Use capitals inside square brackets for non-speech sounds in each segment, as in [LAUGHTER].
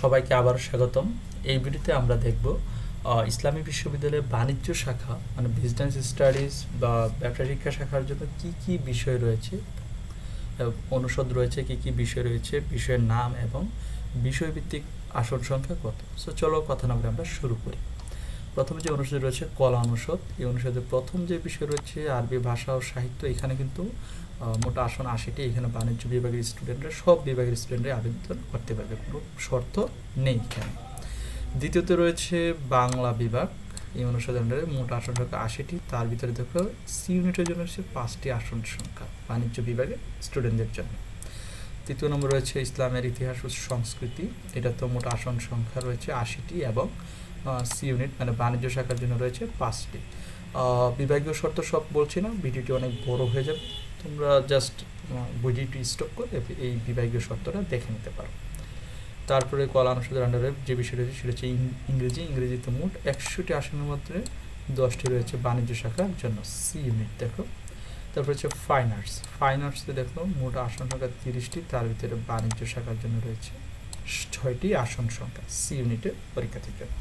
সবাইকে আবার স্বাগতম। এই ভিডিওতে আমরা দেখব ইসলামী বিশ্ববিদ্যালয়ের বাণিজ্য শাখা মানে বিজনেস স্টাডিজ বা ব্যবসা শিক্ষা শাখার জন্য কি কি বিষয় রয়েছে অনুষদ রয়েছে, কি কি বিষয় রয়েছে, বিষয়ের নাম এবং বিষয়ভিত্তিক আসন সংখ্যা কত। সো চলো কথা না আমরা শুরু করি। প্রথমে যে অনুষদ রয়েছে কলা অনুষদ, এই অনুষদের প্রথম যে বিষয় রয়েছে আরবি ভাষা ও সাহিত্য, এখানে কিন্তু মোট আসন আশিটি, এখানে বাণিজ্য বিভাগের স্টুডেন্টরা সব বিভাগের স্টুডেন্টরা আবেদন করতে পারবে, কোনো শর্ত নেই এখানে। দ্বিতীয়তে রয়েছে বাংলা বিভাগ, এই অনুষদের আন্ডারে মোট আসন সংখ্যা আশিটি, তার ভিতরে দেখো সি ইউনিটের জন্য হচ্ছে পাঁচটি আসন সংখ্যা, বাণিজ্য বিভাগের স্টুডেন্টদের জন্য। তৃতীয় নম্বর রয়েছে ইসলামের ইতিহাস ও সংস্কৃতি। এটা তো মোট আসন সংখ্যা রয়েছে আশিটি এবং সি ইউনিট মানে বাণিজ্য শাখার জন্য রয়েছে পাঁচটি। বিভাগীয় শর্ত সব বলছি না, ভিডিওটি অনেক বড় হয়ে যাবে। তোমরা জাস্ট ভিডিওটি স্টপ করে এই বিভাগীয় শর্তটা দেখে নিতে পারো। তারপরে কলা অনুষদের আন্ডারে যে বিষয় রয়েছে সেটা হচ্ছে ইংরেজি। ইংরেজিতে মোট একশোটি আসনের মধ্যে দশটি রয়েছে বাণিজ্য শাখার জন্য সি ইউনিট দেখো। তারপর হচ্ছে ফাইন আর্টস ফাইন আর্টসে দেখো মোট আসন সংখ্যা তিরিশটি, তার ভিতরে বাণিজ্য শাখার জন্য রয়েছে ছয়টি আসন সংখ্যা সি ইউনিটের পরীক্ষার্থীর জন্য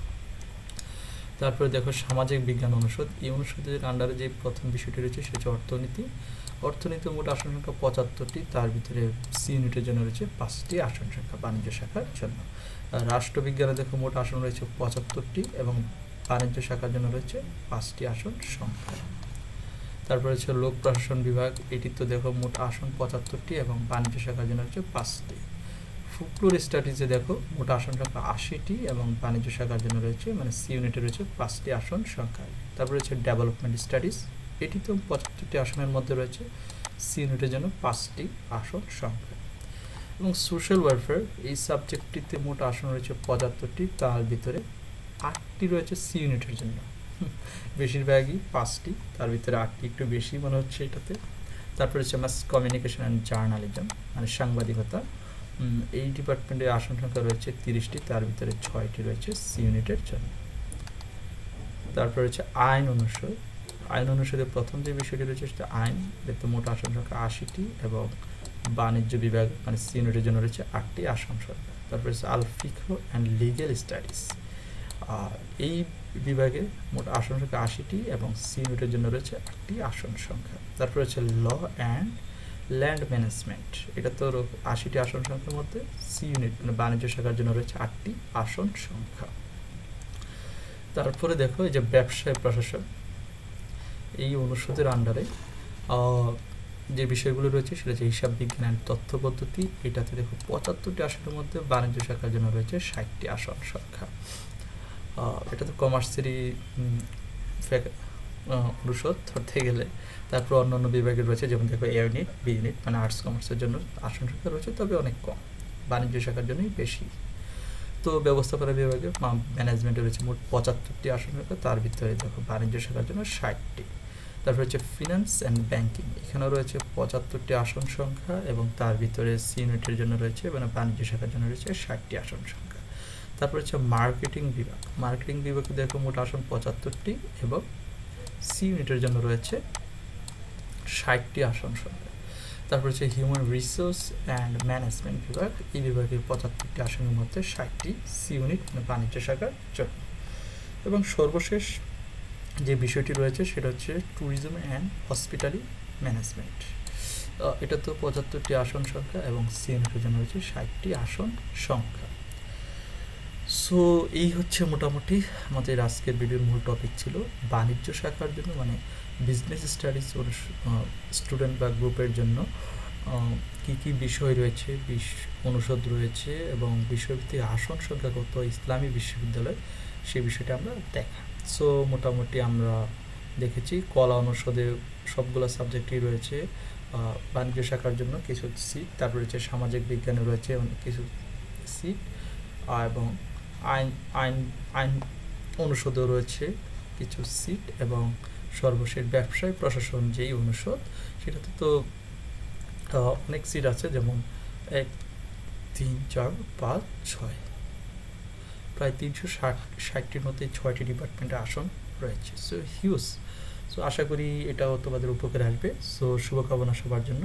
তারপরে দেখো সামাজিক বিজ্ঞান অনুষদ। এই অনুষদের আন্ডারে যে প্রথম বিষয়টি রয়েছে সেটা হচ্ছে অর্থনীতি। অর্থনীতি মোট আসন সংখ্যা পঁচাত্তরটি, তার ভিতরে সি ইউনিটের জন্য রয়েছে পাঁচটি আসন সংখ্যা বাণিজ্য শাখার জন্য। রাষ্ট্রবিজ্ঞানে দেখো মোট আসন রয়েছে পঁচাত্তরটি এবং বাণিজ্য শাখার জন্য রয়েছে পাঁচটি আসন সংখ্যা। তারপরে হচ্ছে লোক প্রশাসন বিভাগ এটি তো দেখো মোট আসন পঁচাত্তরটি এবং বাণিজ্য শাখার জন্য হচ্ছে পাঁচটি। ফুকলোর স্টাডিজে দেখো মোট আসন সংখ্যা আশিটি এবং বাণিজ্য শাখার জন্য রয়েছে মানে সি ইউনিটে রয়েছে পাঁচটি আসন সংখ্যা। তারপরে হচ্ছে ডেভেলপমেন্ট স্টাডিজ এটি তো পঁচাত্তরটি আসনের মধ্যে রয়েছে, সি ইউনিটের জন্য পাঁচটি আসন সংখ্যা। এবং সোশ্যাল ওয়েলফেয়ার এই সাবজেক্টটিতে মোট আসন রয়েছে পঁচাত্তরটি, তার ভিতরে আটটি রয়েছে সি ইউনিটের জন্য। [LAUGHS] বেশিরভাগই পাঁচটি, তার ভিতরে আটটি একটু বেশি মনে হচ্ছে এটাতে। তারপরে হচ্ছে মাস কমিউনিকেশন অ্যান্ড জার্নালিজম মানে সাংবাদিকতা। এই ডিপার্টমেন্টের আসন সংখ্যা রয়েছে তিরিশটি, তার ভিতরে ছয়টি রয়েছে সি ইউনিটের জন্য। তারপর হচ্ছে আইন অনুষদ। আইন অনুষদের প্রথম যে বিষয়টি রয়েছে সেটা আইন এতে মোট আসন সংখ্যা আশিটি এবং বাণিজ্য বিভাগ মানে সি ইউনিটের জন্য রয়েছে আটটি আসন সংখ্যা। তারপর হচ্ছে আল ফিকো অ্যান্ড লিগেল স্টাডিজ এই বিভাগে মোট আসন সংখ্যা আশিটি এবং সি ইউনিটের জন্য রয়েছে আটটি আসন সংখ্যা। তারপর রয়েছে ল অ্যান্ড ল্যান্ড ম্যানেজমেন্ট। এটা তো আশিটি আসন সংখ্যার মধ্যে সি ইউনিট মানে বাণিজ্য শাখার জন্য রয়েছে আটটি আসন সংখ্যা। তারপরে দেখো এই যে ব্যবসায় প্রশাসন। এই অনুষদের আন্ডারে যে বিষয়গুলো রয়েছে সেটা হচ্ছে হিসাব বিজ্ঞান and তথ্য পদ্ধতি। এটাতে দেখো পঁচাত্তরটি আসনের মধ্যে বাণিজ্য শাখার জন্য রয়েছে ষাটটি আসন সংখ্যা। এটা তো কমার্সেরই অনুষদ ধরতে গেলে। তারপর অন্য অন্য বিভাগে রয়েছে, যেমন দেখো এ ইউনিট বি ইউনিট মানে আর্টস কমার্সের জন্য আসন সংখ্যা রয়েছে, তবে অনেক কম। বাণিজ্য শাখার জন্যই বেশি। তো ব্যবস্থাপনা বিভাগে ম্যানেজমেন্টে রয়েছে মোট পঁচাত্তরটি আসন সংখ্যা, তার ভিতরে দেখো বাণিজ্য শাখার জন্য ষাটটি। তারপর হচ্ছে ফিনান্স অ্যান্ড ব্যাংকিং এখানেও রয়েছে পঁচাত্তরটি আসন সংখ্যা এবং তার ভিতরে সি ইউনিটের জন্য রয়েছে মানে বাণিজ্য শাখার জন্য রয়েছে ষাটটি আসন সংখ্যা। তারপর হচ্ছে মার্কেটিং বিভাগ। মার্কেটিং বিভাগে দেখো মোট আসন পঁচাত্তরটি এবং সি ইউনিটের জন্য রয়েছে ষাটটি আসন সংখ্যা তারপর হচ্ছে হিউম্যান রিসোর্স অ্যান্ড ম্যানেজমেন্ট বিভাগ, এই বিভাগের পঁচাত্তরটি আসনের মধ্যে ষাটটি সি ইউনিট মানে বাণিজ্য শাখার জন্য। এবং সর্বশেষ যে বিষয়টি রয়েছে সেটা হচ্ছে ট্যুরিজম অ্যান্ড হসপিটালি ম্যানেজমেন্ট এটা তো পঁচাত্তরটি আসন সংখ্যা এবং সি ইউনিটের জন্য রয়েছে ষাটটি আসন সংখ্যা। সো এই হচ্ছে মোটামুটি আমাদের আজকের ভিডিওর মূল টপিক ছিল বাণিজ্য শাখার জন্য মানে বিজনেস স্টাডিজ স্টুডেন্ট বা গ্রুপের জন্য কি কি বিষয় রয়েছে, বিশ- অনুষদ রয়েছে এবং বিষয়ভিত্তিক আসন সংখ্যা কত, ইসলামী বিশ্ববিদ্যালয় সেই বিষয়টা আমরা দেখা। সো মোটামুটি আমরা দেখেছি কলা অনুষদে সবগুলো সাবজেক্টই রয়েছে বাণিজ্য শাখার জন্য কিছু সিট তারপর রয়েছে সামাজিক বিজ্ঞানে রয়েছে অনেক কিছু সিট এবং আইন আইন আইন অনুষদেও রয়েছে কিছু সিট এবং সর্বশেষ ব্যবসায় প্রশাসন যেই অনুষদ, সেটাতে তো অনেক সিট আছে যেমন এক, তিন, চার, পাঁচ, ছয়। প্রায় তিনশো ষাট ষাটটির মধ্যে ছয়টি ডিপার্টমেন্টে আসন রয়েছে। সো হিউজ সো আশা করি এটাও তোমাদের উপকারে আসবে। সো শুভকামনা সবার জন্য।